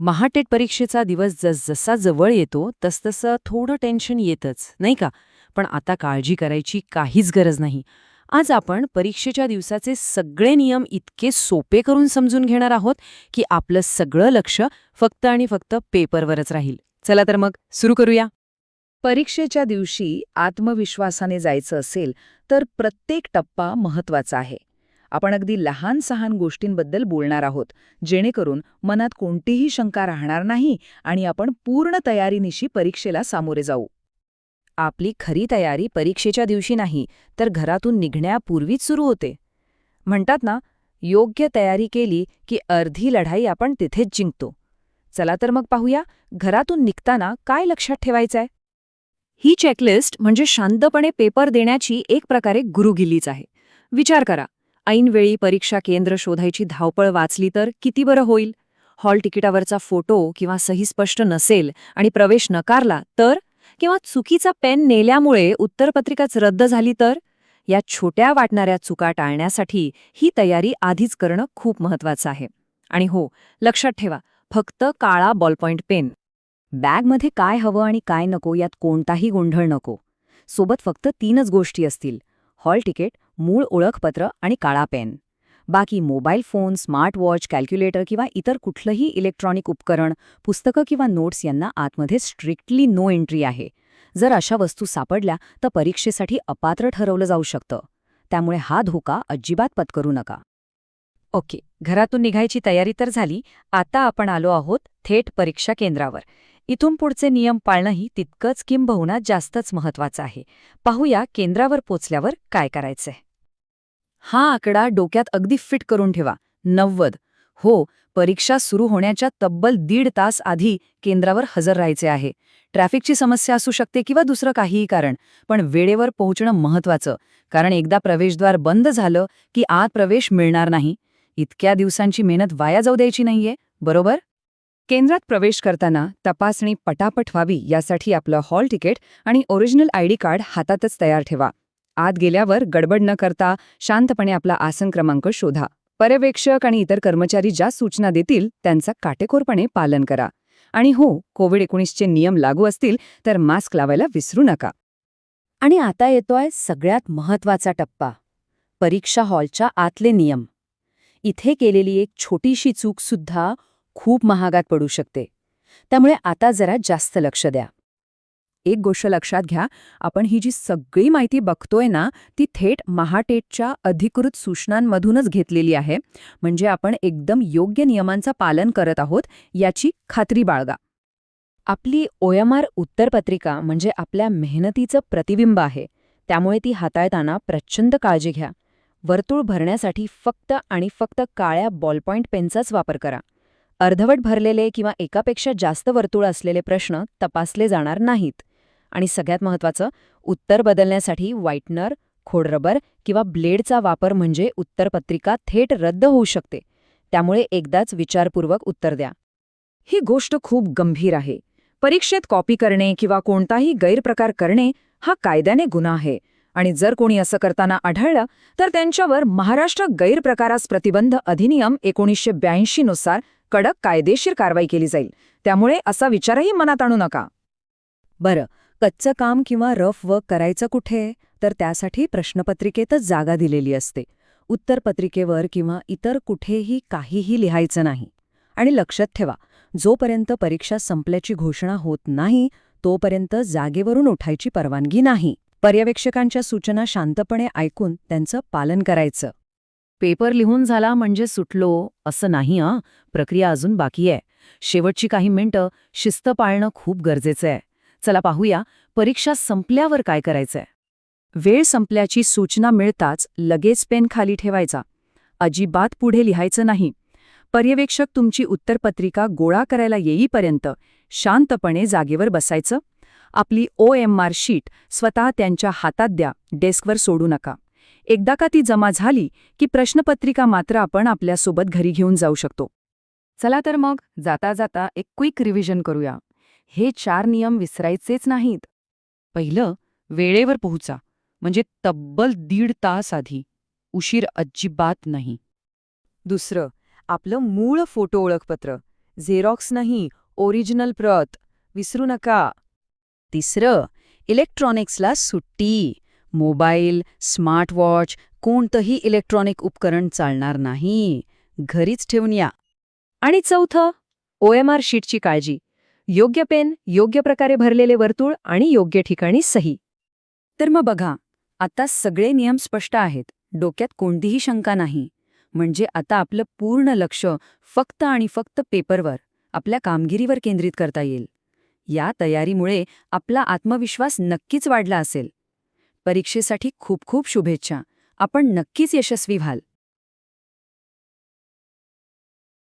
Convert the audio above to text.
महाटेट परीक्षेचा दिवस जसजसा जवळ येतो तसतसं थोडं टेन्शन येतच नाही का? पण आता काळजी करायची काहीच गरज नाही. आज आपण परीक्षेच्या दिवसाचे सगळे नियम इतके सोपे करून समजून घेणार आहोत की आपलं सगळं लक्ष फक्त आणि फक्त पेपरवरच राहील. चला तर मग सुरू करूया. परीक्षेच्या दिवशी आत्मविश्वासाने जायचं असेल तर प्रत्येक टप्पा महत्त्वाचा आहे. आपण अगदी लहान सहान गोष्टींबद्दल बोलणार आहोत जेणेकरून मनात कोणतीही शंका राहणार नाही आणि आपण पूर्ण तयारीनिशी परीक्षेला सामोरे जाऊ. आपली खरी तयारी परीक्षेच्या दिवशी नाही तर घरातून निघण्यापूर्वीच सुरू होते. म्हणतात ना योग्य तयारी केली की अर्धी लढाई आपण तिथेच जिंकतो. चला तर मग पाहूया घरातून निघताना काय लक्षात ठेवायचंय? ही चेकलिस्ट म्हणजे शांतपणे पेपर देण्याची एक प्रकारे गुरुगिल्लीच आहे. विचार करा ऐनवेळी परीक्षा केंद्र शोधायची धावपळ वाचली तर किती बरं होईल? हॉल तिकिटावरचा फोटो किंवा सही स्पष्ट नसेल आणि प्रवेश नकारला तर? किंवा चुकीचा पेन नेल्यामुळे उत्तरपत्रिकाच रद्द झाली तर? या छोट्या वाटणाऱ्या चुका टाळण्यासाठी ही तयारी आधीच करणं खूप महत्वाचं आहे. आणि हो लक्षात ठेवा फक्त काळा बॉलपॉइंट पेन बॅगमध्ये काय हवं आणि काय नको यात कोणताही गोंधळ नको. सोबत फक्त तीनच गोष्टी असतील. हॉल तिकीट मूळ ओळखपत्र आणि काळा पेन. बाकी mobile phone smart watch calculator किंवा इतर कुठलंही इलेक्ट्रॉनिक उपकरण पुस्तकं किंवा नोट्स यांना आतमध्ये स्ट्रिक्टली नो एंट्री आहे. जर अशा वस्तू सापडल्या तर परीक्षेसाठी अपात्र ठरवलं जाऊ शकतं. त्यामुळे हा धोका अजिबात पत्करू नका. ओके घरातून निघायची तयारी तर झाली. आता आपण आलो आहोत थेट परीक्षा केंद्रावर. इथून पुढचे नियम पाळणंही तितकंच किंबहुना जास्तच महत्वाचं आहे. पाहूया केंद्रावर पोचल्यावर काय करायचंय. हा आकडा डोक्यात अगदी फिट करून ठेवा. नव्वद. हो परीक्षा सुरू होण्याच्या तब्बल दीड तास आधी केंद्रावर हजर राहायचे आहे. ट्रॅफिकची समस्या असू शकते किंवा दुसरं काहीही कारण पण वेळेवर पोहोचणं महत्वाचं कारण एकदा प्रवेशद्वार बंद झालं की आत प्रवेश मिळणार नाही. इतक्या दिवसांची मेहनत वाया जाऊ द्यायची नाहीये बरोबर? केंद्रात प्रवेश करताना तपासणी पटापट व्हावी यासाठी आपलं हॉल तिकीट आणि ओरिजिनल आयडी कार्ड हातातच तयार ठेवा. आत गेल्यावर गडबड न करता शांतपणे आपला आसन क्रमांक शोधा. पर्यवेक्षक आणि इतर कर्मचारी ज्या सूचना देतील त्यांचा काटेकोरपणे पालन करा. आणि हो कोविड एकोणीसचे नियम लागू असतील तर मास्क लावायला विसरू नका. आणि आता येतोय सगळ्यात महत्त्वाचा टप्पा. परीक्षा हॉलच्या आतले नियम. इथे केलेली एक छोटीशी चूक सुद्धा खूप महागात पडू शकते. त्यामुळे आता जरा जास्त लक्ष द्या. एक गोष्ट लक्षात घ्या. आपण ही जी सगळी माहिती बघतोय ना ती थेट महाटेटच्या अधिकृत सूचनांमधूनच घेतलेली आहे. म्हणजे आपण एकदम योग्य नियमांचं पालन करत आहोत याची खात्री बाळगा. आपली ओएमआर उत्तरपत्रिका म्हणजे आपल्या मेहनतीचं प्रतिबिंब आहे. त्यामुळे ती हाताळताना प्रचंड काळजी घ्या. वर्तुळ भरण्यासाठी फक्त आणि फक्त काळ्या बॉलपॉइंट पेनचाच वापर करा. अर्धवट भरलेले किंवा एकापेक्षा जास्त वर्तुळ असलेले प्रश्न तपासले जाणार नाहीत. आणि सगळ्यात महत्त्वाचं उत्तर बदलण्यासाठी व्हाईटनर खोडरबर किंवा ब्लेडचा वापर म्हणजे उत्तरपत्रिका थेट रद्द होऊ शकते. त्यामुळे एकदाच विचारपूर्वक उत्तर द्या. ही गोष्ट खूप गंभीर आहे. परीक्षेत कॉपी करणे किंवा कोणताही गैरप्रकार करणे हा कायद्याने गुन्हा आहे. आणि जर कोणी असं करताना आढळलं तर त्यांच्यावर महाराष्ट्र गैरप्रकारास प्रतिबंध अधिनियम एकोणीसशे ब्याऐंशी नुसार कडक कायदेशीर कारवाई केली जाईल. त्यामुळे असा विचारही मनात आणू नका. बरं कच्चं काम किंवा रफ वर्क करायचं कुठे तर त्यासाठी प्रश्नपत्रिकेतच जागा दिलेली असते. उत्तरपत्रिकेवर किंवा इतर कुठेही काहीही लिहायचं नाही. आणि लक्षात ठेवा जोपर्यंत परीक्षा संपल्याची घोषणा होत नाही तोपर्यंत जागेवरून उठायची परवानगी नाही. पर्यवेक्षकांच्या सूचना शांतपणे ऐकून त्यांचं पालन करायचं. पेपर लिहून झाला म्हणजे सुटलो असं नाही आ प्रक्रिया अजून बाकी आहे. शेवटची काही मिनटं शिस्त पाळणं खूप गरजेचं आहे. चला पाहूया परीक्षा संपल्यावर काय करायचंय. वेळ संपल्याची सूचना मिळताच लगेच पेन खाली ठेवायचा. अजिबात पुढे लिहायचं नाही. पर्यवेक्षक तुमची उत्तरपत्रिका गोळा करायला येईपर्यंत शांतपणे जागेवर बसायचं. आपली ओ एम आर शीट स्वतः त्यांच्या हातात द्या डेस्कवर सोडू नका. एकदा का ती जमा झाली की प्रश्नपत्रिका मात्र आपण आपल्यासोबत घरी घेऊन जाऊ शकतो. चला तर मग जाता जाता एक क्विक रिव्हिजन करूया. हे चार नियम विसरायचेच नाहीत. पहिलं वेळेवर पोहोचा म्हणजे तब्बल दीड तास आधी. उशीर अजिबात नाही. दुसरं आपलं मूळ फोटो ओळखपत्र झेरॉक्स नाही ओरिजिनल प्रत विसरू नका. तिसरं इलेक्ट्रॉनिक्सला सुट्टी मोबाईल स्मार्टवॉच कोणतंही इलेक्ट्रॉनिक उपकरण चालणार नाही. घरीच ठेवून या. आणि चौथं ओ एम आर शीटची काळजी. योग्य पेन योग्य प्रकारे भरलेले वर्तुळ आणि योग्य ठिकाणी सही. तर मग बघा आता सगळे नियम स्पष्ट आहेत. डोक्यात कोणतीही शंका नाही. म्हणजे आता आपलं पूर्ण लक्ष फक्त आणि फक्त पेपरवर आपल्या कामगिरीवर केंद्रित करता येईल. या तयारीमुळे आपला आत्मविश्वास नक्कीच वाढला असेल. परीक्षेसाठी खूप खूप शुभेच्छा. आपण नक्कीच यशस्वी व्हाल.